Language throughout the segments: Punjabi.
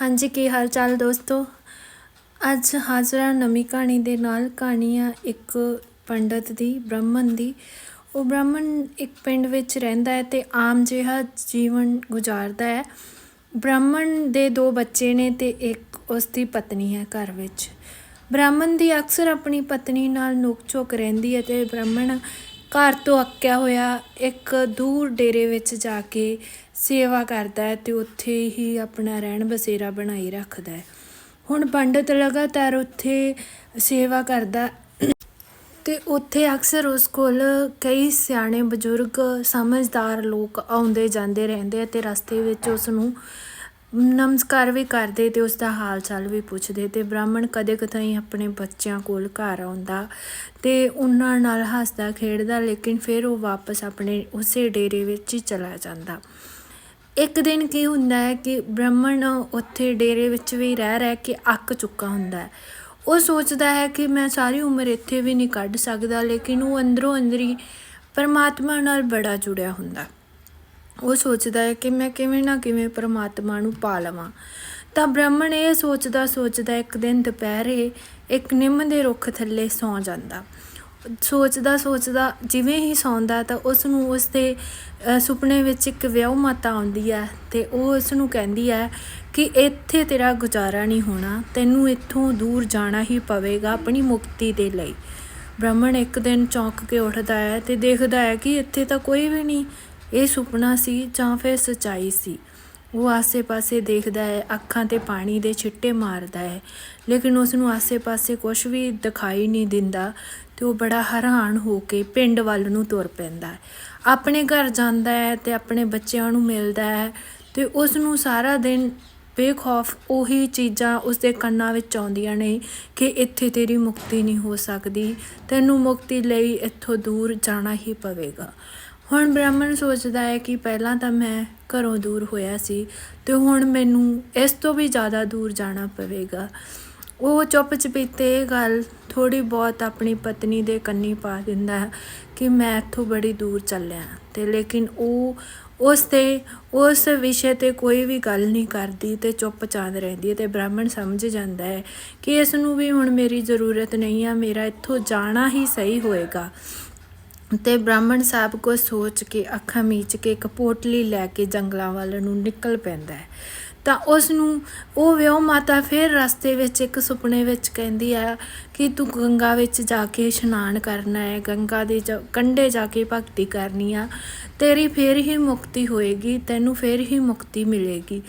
ਹਾਂਜੀ, ਕੀ ਹਾਲ ਚਾਲ ਦੋਸਤੋ? ਅੱਜ ਹਾਜ਼ਰਾਂ ਨਵੀਂ ਕਹਾਣੀ ਦੇ ਨਾਲ ਕਹਾਣੀ ਆ ਇੱਕ ਪੰਡਤ ਦੀ, ਬ੍ਰਾਹਮਣ ਦੀ। ਉਹ ਬ੍ਰਾਹਮਣ ਇੱਕ ਪਿੰਡ ਵਿੱਚ ਰਹਿੰਦਾ ਹੈ ਤੇ ਆਮ ਜਿਹਾ ਜੀਵਨ ਗੁਜ਼ਾਰਦਾ ਹੈ। ਬ੍ਰਾਹਮਣ ਦੇ ਦੋ ਬੱਚੇ ਨੇ ਤੇ ਇੱਕ ਉਸ ਦੀ ਪਤਨੀ ਹੈ ਘਰ ਵਿੱਚ। ਬ੍ਰਾਹਮਣ ਦੀ ਅਕਸਰ ਆਪਣੀ ਪਤਨੀ ਨਾਲ ਨੋਕ-ਝੋਕ ਰਹਿੰਦੀ ਹੈ ਤੇ ਬ੍ਰਾਹਮਣ ਘਰ ਤੋਂ ਅੱਕਿਆ ਹੋਇਆ ਇੱਕ ਦੂਰ ਡੇਰੇ ਵਿੱਚ ਜਾ ਕੇ ਸੇਵਾ ਕਰਦਾ ਹੈ ਤੇ ਉੱਥੇ ਹੀ ਆਪਣਾ ਰਹਿਣ ਬਸੇਰਾ ਬਣਾਈ ਰੱਖਦਾ ਹੈ। ਹੁਣ ਪੰਡਤ ਲਗਾਤਾਰ ਉੱਥੇ ਸੇਵਾ ਕਰਦਾ ਤੇ ਉੱਥੇ ਅਕਸਰ ਉਸ ਕੋਲ ਕਈ ਸਿਆਣੇ ਬਜ਼ੁਰਗ, ਸਮਝਦਾਰ ਲੋਕ ਆਉਂਦੇ ਜਾਂਦੇ ਰਹਿੰਦੇ ਅਤੇ ਰਸਤੇ ਵਿੱਚ ਉਸ ਨੂੰ ਨਮਸਕਾਰ ਵੀ ਕਰਦੇ ਤੇ ਉਸ ਦਾ ਹਾਲ ਚਾਲ ਵੀ ਪੁੱਛਦੇ ਤੇ ਬ੍ਰਾਹਮਣ ਕਦੇ ਕਦਾਈ ਆਪਣੇ ਬੱਚਿਆਂ ਕੋਲ ਘਰ ਆਉਂਦਾ ਤੇ ਉਹਨਾਂ ਨਾਲ ਹੱਸਦਾ ਖੇਡਦਾ ਲੇਕਿਨ ਫਿਰ ਉਹ ਵਾਪਸ ਆਪਣੇ ਉਸੇ ਡੇਰੇ ਵਿੱਚ ਹੀ ਚਲਾ ਜਾਂਦਾ। ਇੱਕ ਦਿਨ ਕੀ ਹੁੰਦਾ ਹੈ ਕਿ ਬ੍ਰਾਹਮਣ ਉੱਥੇ ਡੇਰੇ ਵਿੱਚ ਵੀ ਰਹਿ ਰਹਿ ਕੇ ਅੱਕ ਚੁੱਕਾ ਹੁੰਦਾ ਹੈ। ਉਹ ਸੋਚਦਾ ਹੈ ਕਿ ਮੈਂ ਸਾਰੀ ਉਮਰ ਇੱਥੇ ਵੀ ਨਹੀਂ ਕੱਢ ਸਕਦਾ ਲੇਕਿਨ ਉਹ ਅੰਦਰੋਂ ਅੰਦਰੀ ਪਰਮਾਤਮਾ ਨਾਲ ਬੜਾ ਜੁੜਿਆ ਹੁੰਦਾ। ਉਹ ਸੋਚਦਾ ਹੈ ਕਿ ਮੈਂ ਕਿਵੇਂ ਨਾ ਕਿਵੇਂ ਪਰਮਾਤਮਾ ਨੂੰ ਪਾ ਲਵਾਂ। ਤਾਂ ਬ੍ਰਾਹਮਣ ਇਹ ਸੋਚਦਾ ਸੋਚਦਾ ਇੱਕ ਦਿਨ ਦੁਪਹਿਰੇ ਇੱਕ ਨਿੰਮ ਦੇ ਰੁੱਖ ਥੱਲੇ ਸੌਂ ਜਾਂਦਾ। ਸੋਚਦਾ ਸੋਚਦਾ ਜਿਵੇਂ ਹੀ ਸੌਂਦਾ ਤਾਂ ਉਸ ਨੂੰ ਉਸ ਦੇ ਸੁਪਨੇ ਵਿੱਚ ਇੱਕ ਵਿਆਹ ਮਾਤਾ ਆਉਂਦੀ ਹੈ ਤੇ ਉਹ ਉਸ ਨੂੰ ਕਹਿੰਦੀ ਹੈ ਕਿ ਇੱਥੇ ਤੇਰਾ ਗੁਜ਼ਾਰਾ ਨਹੀਂ ਹੋਣਾ, ਤੈਨੂੰ ਇੱਥੋਂ ਦੂਰ ਜਾਣਾ ਹੀ ਪਵੇਗਾ ਆਪਣੀ ਮੁਕਤੀ ਦੇ ਲਈ। ਬ੍ਰਾਹਮਣ ਇੱਕ ਦਿਨ ਚੌਂਕ ਕੇ ਉੱਠਦਾ ਹੈ ਤੇ ਦੇਖਦਾ ਹੈ ਕਿ ਇੱਥੇ ਤਾਂ ਕੋਈ ਵੀ ਨਹੀਂ ਇਹ ਸੁਪਨਾ ਸੀ ਜਾਂ ਫਿਰ ਸਚਾਈ ਸੀ? ਉਹ ਆਸੇ-ਪਾਸੇ ਦੇਖਦਾ ਹੈ, ਅੱਖਾਂ ਤੇ ਪਾਣੀ ਦੇ ਛਿੱਟੇ ਮਾਰਦਾ ਹੈ। ਲੇਕਿਨ ਉਸ ਨੂੰ ਆਸੇ-ਪਾਸੇ ਕੁਝ ਵੀ ਦਿਖਾਈ ਨਹੀਂ ਦਿੰਦਾ ਤੇ ਉਹ ਬੜਾ ਹੈਰਾਨ ਹੋ ਕੇ ਪਿੰਡ ਵੱਲ ਨੂੰ ਤੁਰ ਪੈਂਦਾ ਹੈ। ਆਪਣੇ ਘਰ ਜਾਂਦਾ ਹੈ ਤੇ ਆਪਣੇ ਬੱਚਿਆਂ ਨੂੰ ਮਿਲਦਾ ਹੈ ਤੇ ਉਸ ਨੂੰ ਸਾਰਾ ਦਿਨ ਬੇਖੌਫ ਉਹੀ ਚੀਜ਼ਾਂ ਉਸਦੇ ਕੰਨਾਂ ਵਿੱਚ ਆਉਂਦੀਆਂ ਨੇ ਕਿ ਇੱਥੇ ਤੇਰੀ ਮੁਕਤੀ ਨਹੀਂ ਹੋ ਸਕਦੀ, ਤੈਨੂੰ ਮੁਕਤੀ ਲਈ ਇੱਥੋਂ ਦੂਰ ਜਾਣਾ ਹੀ ਪਵੇਗਾ। ਹੁਣ ਬ੍ਰਾਹਮਣ ਸੋਚਦਾ ਹੈ ਕਿ ਪਹਿਲਾਂ ਤਾਂ ਮੈਂ ਘਰੋਂ ਦੂਰ ਹੋਇਆ ਸੀ ਤੇ ਹੁਣ ਮੈਨੂੰ ਇਸ ਤੋਂ ਵੀ ਜ਼ਿਆਦਾ ਦੂਰ ਜਾਣਾ ਪਵੇਗਾ। ਉਹ ਚੁੱਪ ਚਪੀਤੇ ਇਹ ਗੱਲ ਥੋੜੀ ਬਹੁਤ ਆਪਣੀ ਪਤਨੀ ਦੇ ਕੰਨੀ ਪਾ ਦਿੰਦਾ ਹੈ ਕਿ ਮੈਂ ਇੱਥੋਂ ਬੜੀ ਦੂਰ ਚੱਲਿਆ ਤੇ ਲੇਕਿਨ ਉਹ ਉਸ ਤੇ, ਉਸ ਵਿਸ਼ੇ ਤੇ ਕੋਈ ਵੀ ਗੱਲ ਨਹੀਂ ਕਰਦੀ ਤੇ ਚਾਂਦ ਰਹਿੰਦੀ ਹੈ ਤੇ ਬ੍ਰਾਹਮਣ ਸਮਝ ਜਾਂਦਾ ਹੈ ਕਿ ਇਸ ਨੂੰ ਵੀ ਹੁਣ ਮੇਰੀ ਜ਼ਰੂਰਤ ਨਹੀਂ ਆ, ਮੇਰਾ ਇੱਥੋਂ ਜਾਣਾ ਹੀ ਸਹੀ ਹੋਏਗਾ। ਤੇ ਬ੍ਰਾਹਮਣ ਸਾਹਿਬ ਕੋ ਸੋਚ ਕੇ, ਅੱਖਾਂ ਮੀਚ ਕੇ, ਇੱਕ ਪੋਟਲੀ ਲੈ ਕੇ ਜੰਗਲਾਂ ਵੱਲ ਨੂੰ ਨਿਕਲ ਪੈਂਦਾ ਹੈ। ਤਾਂ ਉਸ ਨੂੰ ਉਹ ਵਿਉ ਮਾਤਾ ਫਿਰ ਰਸਤੇ ਵਿੱਚ, ਇੱਕ ਸੁਪਨੇ ਵਿੱਚ ਕਹਿੰਦੀ ਆ ਕਿ ਤੂੰ ਗੰਗਾ ਵਿੱਚ ਜਾ ਕੇ ਇਸ਼ਨਾਨ ਕਰਨਾ ਹੈ, ਗੰਗਾ ਦੇ ਜ- ਕੰਢੇ ਜਾ ਕੇ ਭਗਤੀ ਕਰਨੀ ਆ। ਤੇਰੀ ਫਿਰ ਹੀ ਮੁਕਤੀ ਹੋਏਗੀ, ਤੈਨੂੰ ਫਿਰ ਹੀ ਮੁਕਤੀ ਮਿਲੇਗੀ।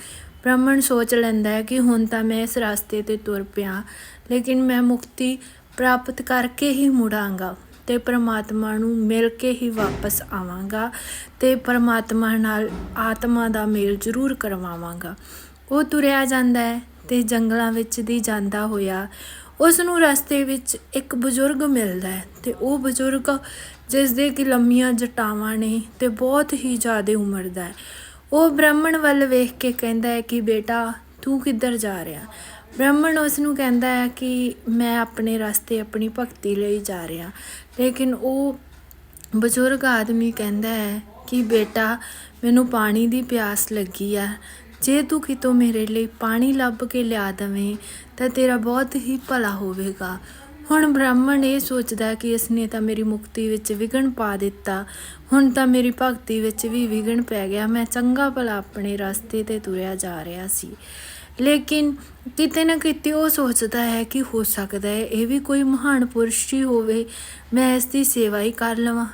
ਬ੍ਰਾਹਮਣ ਸੋਚ ਲੈਂਦਾ ਹੈ ਕਿ ਹੁਣ ਤਾਂ ਮੈਂ ਇਸ ਰਸਤੇ ਤੇ ਤੁਰ ਪਿਆ, ਲੇਕਿਨ ਮੈਂ ਮੁਕਤੀ ਪ੍ਰਾਪਤ ਕਰਕੇ ਹੀ ਮੁੜਾਂਗਾ। ਤੇ ਪ੍ਰਮਾਤਮਾ ਨੂੰ ਮਿਲ ਕੇ ਹੀ ਵਾਪਸ ਆਵਾਂਗਾ ਤੇ ਪਰਮਾਤਮਾ ਨਾਲ ਆਤਮਾ ਦਾ ਮੇਲ ਜ਼ਰੂਰ ਕਰਵਾਵਾਂਗਾ। ਉਹ ਤੁਰਿਆ ਜਾਂਦਾ ਹੈ ਤੇ ਜੰਗਲਾਂ ਵਿੱਚ ਦੀ ਜਾਂਦਾ ਹੋਇਆ, ਉਸ ਨੂੰ ਰਸਤੇ ਵਿੱਚ ਇੱਕ ਬਜ਼ੁਰਗ ਮਿਲਦਾ ਹੈ ਤੇ ਉਹ ਬਜ਼ੁਰਗ ਜਿਸ ਦੇ ਕਿ ਲੰਮੀਆਂ ਜਟਾਵਾਂ ਨੇ ਤੇ ਬਹੁਤ ਹੀ ਜ਼ਿਆਦਾ ਉਮਰ ਦਾ ਹੈ। ਉਹ ਬ੍ਰਾਹਮਣ ਵੱਲ ਵੇਖ ਕੇ ਕਹਿੰਦਾ ਹੈ ਕਿ ਬੇਟਾ, ਤੂੰ ਕਿੱਧਰ ਜਾ ਰਿਹਾ? ਬ੍ਰਾਹਮਣ ਉਸ ਨੂੰ ਕਹਿੰਦਾ ਹੈ ਕਿ ਮੈਂ ਆਪਣੇ ਰਸਤੇ ਆਪਣੀ ਭਗਤੀ ਲਈ ਜਾ ਰਿਹਾ। ਲੇਕਿਨ ਉਹ ਬਜ਼ੁਰਗ ਆਦਮੀ ਕਹਿੰਦਾ ਹੈ ਕਿ ਬੇਟਾ, ਮੈਨੂੰ ਪਾਣੀ ਦੀ ਪਿਆਸ ਲੱਗੀ ਆ। ਜੇ ਤੂੰ ਕਿਤੋਂ ਮੇਰੇ ਲਈ ਪਾਣੀ ਲੱਭ ਕੇ ਲਿਆ ਦਵੇਂ, ਤਾਂ ਤੇਰਾ ਬਹੁਤ ਹੀ ਭਲਾ ਹੋਵੇਗਾ। ਹੁਣ ਬ੍ਰਾਹਮਣ ਇਹ ਸੋਚਦਾ ਹੈ ਕਿ ਇਸਨੇ ਤਾਂ ਮੇਰੀ ਮੁਕਤੀ ਵਿੱਚ ਵਿਘਨ ਪਾ ਦਿੱਤਾ। ਹੁਣ ਤਾਂ ਮੇਰੀ ਭਗਤੀ ਵਿੱਚ ਵੀ ਵਿਘਨ ਪੈ ਗਿਆ। ਮੈਂ ਚੰਗਾ ਭਲਾ ਆਪਣੇ ਰਸਤੇ ਤੇ ਤੁਰਿਆ ਜਾ ਰਿਹਾ ਸੀ। ਲੇਕਿਨ ਕਿਤੇ ਨਾ ਕਿਤੇ ਉਹ ਸੋਚਦਾ ਹੈ ਕਿ ਹੋ ਸਕਦਾ ਹੈ ਇਹ ਵੀ ਕੋਈ ਮਹਾਨ ਪੁਰਸ਼ ਹੀ ਹੋਵੇ, ਮੈਂ ਇਸ ਦੀ ਸੇਵਾ ਹੀ ਕਰ ਲਵਾਂ।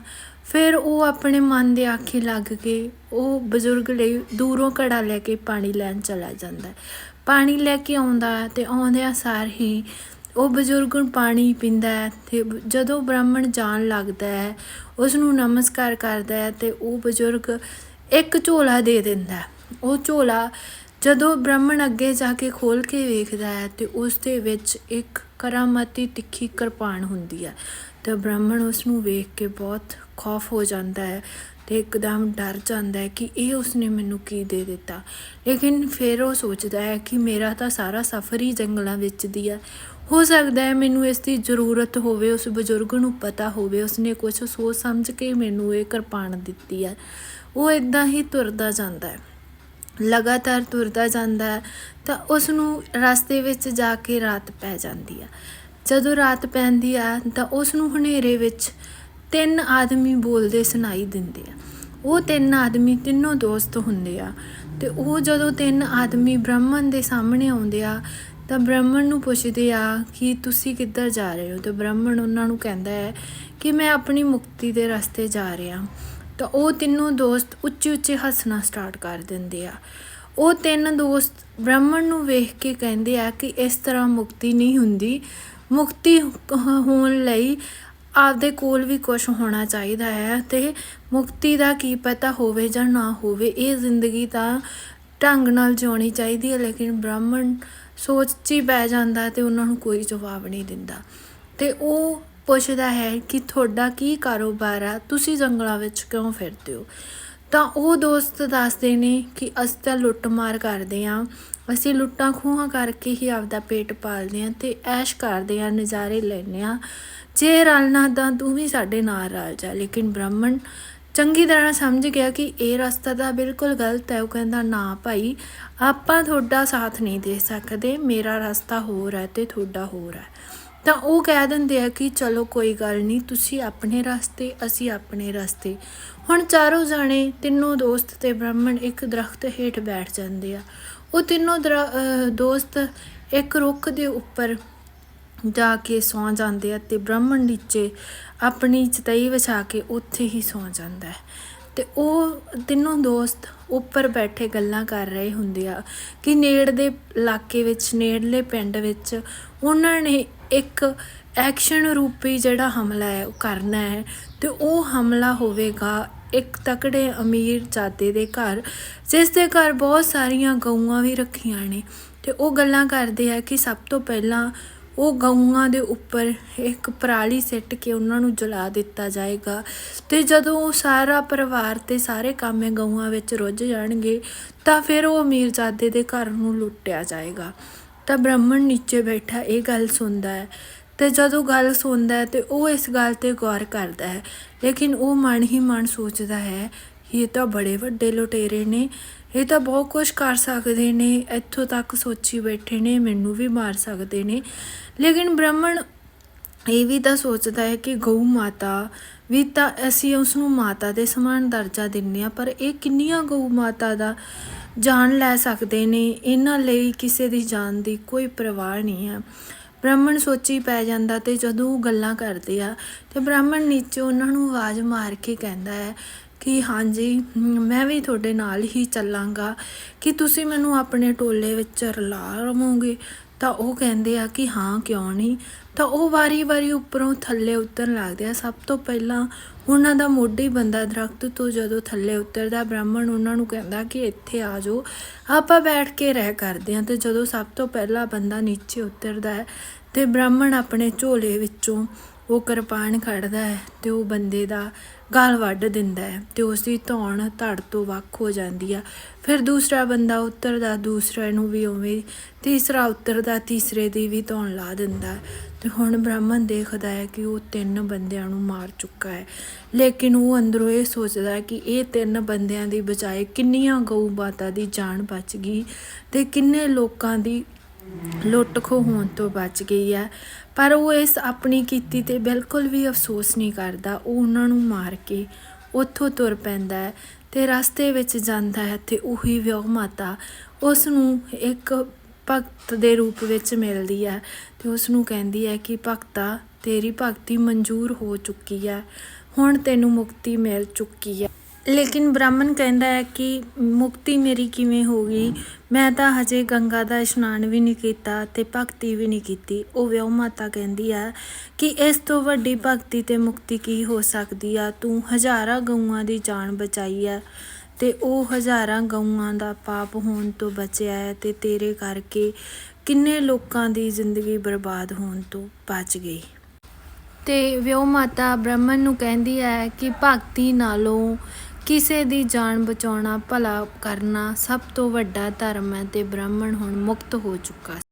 ਫਿਰ ਉਹ ਆਪਣੇ ਮਨ ਦੇ ਆਖੇ ਲੱਗ ਕੇ ਉਹ ਬਜ਼ੁਰਗ ਲਈ ਦੂਰੋਂ ਘੜਾ ਲੈ ਕੇ ਪਾਣੀ ਲੈਣ ਚਲਾ ਜਾਂਦਾ ਹੈ। ਪਾਣੀ ਲੈ ਕੇ ਆਉਂਦਾ ਹੈ ਤੇ ਆਉਂਦਿਆਂ ਸਾਰ ਹੀ ਉਹ ਬਜ਼ੁਰਗ ਨੂੰ ਪਾਣੀ ਪੀਂਦਾ ਹੈ ਤੇ ਜਦੋਂ ਬ੍ਰਾਹਮਣ ਜਾਣ ਲੱਗਦਾ ਹੈ ਉਸ ਨੂੰ ਨਮਸਕਾਰ ਕਰਦਾ ਹੈ ਤੇ ਉਹ ਬਜ਼ੁਰਗ ਇੱਕ ਝੋਲਾ ਦੇ ਦਿੰਦਾ ਉਹ ਝੋਲਾ ਜਦੋਂ ਬ੍ਰਾਹਮਣ ਅੱਗੇ ਜਾ ਕੇ ਖੋਲ ਕੇ ਵੇਖਦਾ ਹੈ ਤੇ ਉਸ ਦੇ ਵਿੱਚ ਇੱਕ ਕਰਾਮਾਤੀ ਤਿੱਖੀ ਕਿਰਪਾਨ ਹੁੰਦੀ ਹੈ, ਤੇ ਬ੍ਰਾਹਮਣ ਉਸ ਨੂੰ ਵੇਖ ਕੇ ਬਹੁਤ ਖੌਫ ਹੋ ਜਾਂਦਾ ਹੈ ਤੇ ਇੱਕਦਮ ਡਰ ਜਾਂਦਾ ਹੈ ਕਿ ਇਹ ਉਸਨੇ ਮੈਨੂੰ ਕੀ ਦੇ ਦਿੱਤਾ। ਲੇਕਿਨ ਫਿਰ ਉਹ ਸੋਚਦਾ ਹੈ ਕਿ ਮੇਰਾ ਤਾਂ ਸਾਰਾ ਸਫ਼ਰ ਹੀ ਜੰਗਲਾਂ ਵਿੱਚ ਦੀ ਹੈ। ਹੋ ਸਕਦਾ ਹੈ ਮੈਨੂੰ ਇਸ ਦੀ ਜ਼ਰੂਰਤ ਹੋਵੇ, ਉਸ ਬਜ਼ੁਰਗ ਨੂੰ ਪਤਾ ਹੋਵੇ ਉਸਨੇ ਕੁਝ ਸੋਚ ਸਮਝ ਕੇ ਮੈਨੂੰ ਇਹ ਕਿਰਪਾਨ ਦਿੱਤੀ ਹੈ। ਉਹ ਇਦਾਂ ਹੀ ਤੁਰਦਾ ਜਾਂਦਾ ਹੈ। ਲਗਾਤਾਰ ਤੁਰਦਾ ਜਾਂਦਾ ਹੈ, ਤਾਂ ਉਸ ਨੂੰ ਰਸਤੇ ਵਿੱਚ ਜਾ ਕੇ ਰਾਤ ਪੈ ਜਾਂਦੀ ਆ। ਜਦੋਂ ਰਾਤ ਪੈਂਦੀ ਆ, ਤਾਂ ਉਸ ਨੂੰ ਹਨੇਰੇ ਵਿੱਚ ਤਿੰਨ ਆਦਮੀ ਬੋਲਦੇ ਸੁਣਾਈ ਦਿੰਦੇ ਆ। ਉਹ ਤਿੰਨ ਆਦਮੀ ਤਿੰਨੋਂ ਦੋਸਤ ਹੁੰਦੇ ਆ ਤੇ ਉਹ ਜਦੋਂ ਤਿੰਨ ਆਦਮੀ ਬ੍ਰਾਹਮਣ ਦੇ ਸਾਹਮਣੇ ਆਉਂਦੇ ਆ, ਤਾਂ ਬ੍ਰਾਹਮਣ ਨੂੰ ਪੁੱਛਦੇ ਆ ਕਿ ਤੁਸੀਂ ਕਿੱਧਰ ਜਾ ਰਹੇ ਹੋ? ਤੇ ਬ੍ਰਾਹਮਣ ਉਹਨਾਂ ਨੂੰ ਕਹਿੰਦਾ ਹੈ ਕਿ ਮੈਂ ਆਪਣੀ ਮੁਕਤੀ ਦੇ ਰਸਤੇ ਜਾ ਰਿਹਾ। ਤਾਂ ਉਹ ਤਿੰਨੋਂ ਦੋਸਤ ਉੱਚੇ ਉੱਚੇ ਹੱਸਣਾ ਸਟਾਰਟ ਕਰ ਦਿੰਦੇ ਆ। ਉਹ ਤਿੰਨ ਦੋਸਤ ਬ੍ਰਾਹਮਣ ਨੂੰ ਵੇਖ ਕੇ ਕਹਿੰਦੇ ਆ ਕਿ ਇਸ ਤਰ੍ਹਾਂ ਮੁਕਤੀ ਨਹੀਂ ਹੁੰਦੀ। ਮੁਕਤੀ ਹੋਣ ਲਈ ਆਪਦੇ ਕੋਲ ਵੀ ਕੁਝ ਹੋਣਾ ਚਾਹੀਦਾ ਹੈ ਤੇ ਮੁਕਤੀ ਦਾ ਕੀ ਪਤਾ ਹੋਵੇ ਜਾਂ ਨਾ ਹੋਵੇ, ਇਹ ਜ਼ਿੰਦਗੀ ਤਾਂ ਢੰਗ ਨਾਲ ਜਿਉਣੀ ਚਾਹੀਦੀ ਹੈ, ਲੇਕਿਨ ਬ੍ਰਾਹਮਣ ਸੋਚ 'ਚ ਹੀ ਪੈ ਜਾਂਦਾ ਤੇ ਉਹਨਾਂ ਨੂੰ ਕੋਈ ਜਵਾਬ ਨਹੀਂ ਦਿੰਦਾ। ਤੇ ਉਹ ਪੁੱਛਦਾ ਹੈ ਕਿ ਤੁਹਾਡਾ ਕੀ ਕਾਰੋਬਾਰ ਆ, ਤੁਸੀਂ ਜੰਗਲਾਂ ਵਿੱਚ ਕਿਉਂ ਫਿਰਦੇ ਹੋ? ਤਾਂ ਉਹ ਦੋਸਤ ਦੱਸਦੇ ਨੇ ਕਿ ਅਸੀਂ ਤਾਂ ਲੁੱਟਮਾਰ ਕਰਦੇ ਆਂ ਅਸੀਂ ਲੁੱਟਾਂ ਖੂਹਾਂ ਕਰਕੇ ਹੀ ਆਪਦਾ ਪੇਟ ਪਾਲਦੇ ਆਂ ਤੇ ਐਸ਼ ਕਰਦੇ ਆਂ ਨਜ਼ਾਰੇ ਲੈਂਦੇ ਆਂ ਜੇ ਰਲਣਾ ਤਾਂ ਤੂੰ ਵੀ ਸਾਡੇ ਨਾਲ ਰਲ ਜਾ। ਲੇਕਿਨ ਬ੍ਰਾਹਮਣ ਚੰਗੀ ਤਰ੍ਹਾਂ ਸਮਝ ਗਿਆ ਕਿ ਇਹ ਰਸਤਾ ਤਾਂ ਬਿਲਕੁਲ ਗਲਤ ਹੈ। ਉਹ ਕਹਿੰਦਾ, ਨਾ ਭਾਈ, ਆਪਾਂ ਤੁਹਾਡਾ ਸਾਥ ਨਹੀਂ ਦੇ ਸਕਦੇ। ਮੇਰਾ ਰਸਤਾ ਹੋਰ ਹੈ ਤੇ ਤੁਹਾਡਾ ਹੋਰ ਹੈ। ਤਾਂ ਉਹ ਕਹਿ ਦਿੰਦੇ ਆ ਕਿ ਚਲੋ ਕੋਈ ਗੱਲ ਨਹੀਂ, ਤੁਸੀਂ ਆਪਣੇ ਰਸਤੇ, ਅਸੀਂ ਆਪਣੇ ਰਸਤੇ। ਹੁਣ ਚਾਰੋਂ ਜਾਣੇ ਤਿੰਨੋਂ ਦੋਸਤ ਤੇ ਬ੍ਰਾਹਮਣ ਇੱਕ ਦਰਖਤ ਹੇਠ ਬੈਠ ਜਾਂਦੇ ਆ। ਉਹ ਤਿੰਨੋਂ ਦਰ- ਦੋਸਤ ਇੱਕ ਰੁੱਖ ਦੇ ਉੱਪਰ ਜਾ ਕੇ ਸੌਂ ਜਾਂਦੇ ਆ ਤੇ ਬ੍ਰਾਹਮਣ ਨੀਚੇ ਆਪਣੀ ਚਟਾਈ ਵਿਛਾ ਕੇ ਉੱਥੇ ਹੀ ਸੌਂ ਜਾਂਦਾ ਹੈ। ਤੇ ਉਹ ਤਿੰਨੋਂ ਦੋਸਤ ਉੱਪਰ ਬੈਠੇ ਗੱਲਾਂ ਕਰ ਰਹੇ ਹੁੰਦੇ ਆ ਕਿ ਨੇੜ ਦੇ ਇਲਾਕੇ ਵਿੱਚ, ਨੇੜਲੇ ਪਿੰਡ ਵਿੱਚ ਉਹਨਾਂ ਨੇ ਇੱਕ ਐਕਸ਼ਨ ਰੂਪੀ ਜਿਹੜਾ ਹਮਲਾ ਹੈ, ਉਹ ਕਰਨਾ ਹੈ ਤੇ ਉਹ ਹਮਲਾ ਹੋਵੇਗਾ ਇੱਕ ਤਕੜੇ ਅਮੀਰ ਜਾਦੇ ਦੇ ਘਰ, ਜਿਸ ਦੇ ਘਰ ਬਹੁਤ ਸਾਰੀਆਂ ਗਊਆਂ ਵੀ ਰੱਖੀਆਂ ਨੇ ਤੇ ਉਹ ਗੱਲਾਂ ਕਰਦੇ ਆ ਕਿ ਸਭ ਤੋਂ ਪਹਿਲਾਂ ਉਹ ਗਊਆਂ ਦੇ ਉੱਪਰ ਇੱਕ ਪਰਾਲੀ ਸਿੱਟ ਕੇ ਉਹਨਾਂ ਨੂੰ ਜਲਾ ਦਿੱਤਾ ਜਾਏਗਾ ਤੇ ਜਦੋਂ ਉਹ ਸਾਰਾ ਪਰਿਵਾਰ ਤੇ ਸਾਰੇ ਕਾਮੇ ਗਊਆਂ ਵਿੱਚ ਰੁੱਝ ਜਾਣਗੇ ਤਾਂ ਫਿਰ ਉਹ ਅਮੀਰਜ਼ਾਦੇ ਦੇ ਘਰ ਨੂੰ ਲੁੱਟਿਆ ਜਾਏਗਾ। ਤਾਂ ਬ੍ਰਾਹਮਣ ਨੀਚੇ ਬੈਠਾ ਇਹ ਗੱਲ ਸੁਣਦਾ ਹੈ। ਤੇ ਜਦੋਂ ਗੱਲ ਸੁਣਦਾ ਹੈ ਤੇ ਉਹ ਇਸ ਗੱਲ ਤੇ ਗੌਰ ਕਰਦਾ ਹੈ। ਲੇਕਿਨ ਉਹ ਮਨ ਹੀ ਮਨ ਸੋਚਦਾ ਹੈ, ਇਹ ਤਾਂ ਬੜੇ ਵੱਡੇ ਲੁਟੇਰੇ ਨੇ, ਇਹ ਤਾਂ ਬਹੁਤ ਕੁਝ ਕਰ ਸਕਦੇ ਨੇ, ਇੱਥੋਂ ਤੱਕ ਸੋਚੀ ਬੈਠੇ ਨੇ, ਮੈਨੂੰ ਵੀ ਮਾਰ ਸਕਦੇ ਨੇ। ਲੇਕਿਨ ਬ੍ਰਾਹਮਣ ਇਹ ਵੀ ਤਾਂ ਸੋਚਦਾ ਹੈ ਕਿ ਗਊ ਮਾਤਾ ਵੀ ਤਾਂ ਅਸੀਂ ਉਸ ਨੂੰ ਮਾਤਾ ਦੇ ਸਮਾਨ ਦਰਜਾ ਦਿੰਨੇ ਆ ਪਰ ਇਹ ਕਿੰਨੀਆਂ ਗਊ ਮਾਤਾ ਦਾ ਜਾਨ ਲੈ ਸਕਦੇ ਨੇ? ਇਹਨਾਂ ਲਈ ਕਿਸੇ ਦੀ ਜਾਨ ਦੀ ਕੋਈ ਪਰਵਾਹ ਨਹੀਂ ਹੈ। ਬ੍ਰਾਹਮਣ ਸੋਚੀ ਪੈ ਜਾਂਦਾ ਤੇ ਜਦੋਂ ਉਹ ਗੱਲਾਂ ਕਰਦੇ ਆ, ਤੇ ਬ੍ਰਾਹਮਣ ਨੀਚੇ ਉਹਨਾਂ ਨੂੰ ਆਵਾਜ਼ ਮਾਰ ਕੇ ਕਹਿੰਦਾ ਹੈ ਕਿ ਹਾਂਜੀ, ਮੈਂ ਵੀ ਤੁਹਾਡੇ ਨਾਲ ਹੀ ਚੱਲਾਂਗਾ। ਕਿ ਤੁਸੀਂ ਮੈਨੂੰ ਆਪਣੇ ਟੋਲੇ ਵਿੱਚ ਰਲਾ ਲਵੋਗੇ? ਤਾਂ ਉਹ ਕਹਿੰਦੇ ਆ ਕਿ ਹਾਂ, ਕਿਉਂ ਨਹੀਂ? ਤਾਂ ਉਹ ਵਾਰੀ-ਵਾਰੀ ਉੱਪਰੋਂ ਥੱਲੇ ਉਤਰਨ ਲੱਗਦੇ ਆ। ਸਭ ਤੋਂ ਪਹਿਲਾਂ ਉਹਨਾਂ ਦਾ ਮੋਢੀ ਬੰਦਾ ਦਰਖਤ ਤੋਂ ਜਦੋਂ ਥੱਲੇ ਉਤਰਦਾ, ਬ੍ਰਾਹਮਣ ਉਹਨਾਂ ਨੂੰ ਕਹਿੰਦਾ ਕਿ ਇੱਥੇ ਆ ਜਾਓ। ਆਪਾਂ ਬੈਠ ਕੇ ਰਹਿ ਕਰਦੇ ਆ ਤੇ ਜਦੋਂ ਸਭ ਤੋਂ ਪਹਿਲਾਂ ਬੰਦਾ ਨੀਚੇ ਉਤਰਦਾ ਹੈ ਤੇ ਬ੍ਰਾਹਮਣ ਆਪਣੇ ਝੋਲੇ ਵਿੱਚੋਂ ਉਹ ਕਿਰਪਾਨ ਕੱਢਦਾ ਹੈ ਤੇ ਉਹ ਬੰਦੇ ਦਾ ਗਲ ਵੱਢ ਦਿੰਦਾ ਹੈ ਤੇ ਉਸ ਦੀ ਧੌਣ ਧੜ ਤੋਂ ਵੱਖ ਹੋ ਜਾਂਦੀ ਆ ਫਿਰ ਦੂਸਰਾ ਬੰਦਾ ਉੱਤਰਦਾ, ਦੂਸਰੇ ਨੂੰ ਵੀ ਉਵੇਂ, ਤੀਸਰਾ ਉੱਤਰਦਾ, ਤੀਸਰੇ ਦੀ ਵੀ ਧੌਣ ਲਾ ਦਿੰਦਾ ਹੈ। ਤੇ ਹੁਣ ਬ੍ਰਾਹਮਣ ਦੇਖਦਾ ਹੈ ਕਿ ਉਹ ਤਿੰਨ ਬੰਦਿਆਂ ਨੂੰ ਮਾਰ ਚੁੱਕਾ ਹੈ ਲੇਕਿਨ ਉਹ ਅੰਦਰੋਂ ਇਹ ਸੋਚਦਾ ਹੈ ਕਿ ਇਹ ਤਿੰਨ ਬੰਦਿਆਂ ਦੀ ਬਜਾਏ ਕਿੰਨੀਆਂ ਗਊ ਮਾਤਾ ਦੀ ਜਾਨ ਬਚ ਗਈ ਤੇ ਕਿੰਨੇ ਲੋਕਾਂ ਦੀ ਲੁੱਟ ਖੋਹ ਹੋਣ ਤੋਂ ਬਚ ਗਈ ਹੈ। ਪਰ ਉਹ ਇਸ ਆਪਣੀ ਕੀਤੀ ਤੇ ਬਿਲਕੁਲ ਵੀ ਅਫਸੋਸ ਨਹੀਂ ਕਰਦਾ। ਉਹ ਉਹਨਾਂ ਨੂੰ ਮਾਰ ਕੇ ਉੱਥੋਂ ਤੁਰ ਪੈਂਦਾ ਹੈ ਤੇ ਰਸਤੇ ਵਿੱਚ ਜਾਂਦਾ ਹੈ ਤੇ ਉਹੀ ਵਿਆਹ ਮਾਤਾ ਉਸ ਨੂੰ ਇੱਕ ਭਗਤ ਦੇ ਰੂਪ ਵਿੱਚ ਮਿਲਦੀ ਹੈ ਤੇ ਉਸ ਨੂੰ ਕਹਿੰਦੀ ਹੈ ਕਿ ਭਗਤਾ, ਤੇਰੀ ਭਗਤੀ ਮਨਜ਼ੂਰ ਹੋ ਚੁੱਕੀ ਹੈ। ਹੁਣ ਤੈਨੂੰ ਮੁਕਤੀ ਮਿਲ ਚੁੱਕੀ ਹੈ। ਲੇਕਿਨ ਬ੍ਰਾਹਮਣ ਕਹਿੰਦਾ ਹੈ ਕਿ ਮੁਕਤੀ ਮੇਰੀ ਕਿਵੇਂ ਹੋ ਗਈ? ਮੈਂ ਤਾਂ ਹਜੇ ਗੰਗਾ ਦਾ ਇਸ਼ਨਾਨ ਵੀ ਨਹੀਂ ਕੀਤਾ ਤੇ ਭਗਤੀ ਵੀ ਨਹੀਂ ਕੀਤੀ। ਉਹ ਵਿਆਹ ਮਾਤਾ ਕਹਿੰਦੀ ਆ ਕਿ ਇਸ ਤੋਂ ਵੱਡੀ ਭਗਤੀ ਤੇ ਮੁਕਤੀ ਕੀ ਹੋ ਸਕਦੀ ਆ? ਤੂੰ ਹਜ਼ਾਰਾਂ ਗਊਆਂ ਦੀ ਜਾਨ ਬਚਾਈ ਆ ਤੇ ਉਹ ਹਜ਼ਾਰਾਂ ਗਊਆਂ ਦਾ ਪਾਪ ਹੋਣ ਤੋਂ ਬਚਿਆ ਹੈ ਤੇ ਤੇਰੇ ਕਰਕੇ ਕਿੰਨੇ ਲੋਕਾਂ ਦੀ ਜ਼ਿੰਦਗੀ ਬਰਬਾਦ ਹੋਣ ਤੋਂ ਬਚ ਗਈ। ਤੇ ਵਿਉ ਮਾਤਾ ਬ੍ਰਾਹਮਣ ਨੂੰ ਕਹਿੰਦੀ ਹੈ ਕਿ ਭਗਤੀ ਨਾਲੋਂ ਕਿਸੇ ਦੀ ਜਾਨ ਬਚਾਉਣਾ, ਭਲਾ ਕਰਨਾ ਸਭ ਤੋਂ ਵੱਡਾ ਧਰਮ ਹੈ ਤੇ ਬ੍ਰਾਹਮਣ ਹੁਣ ਮੁਕਤ ਹੋ ਚੁੱਕਾ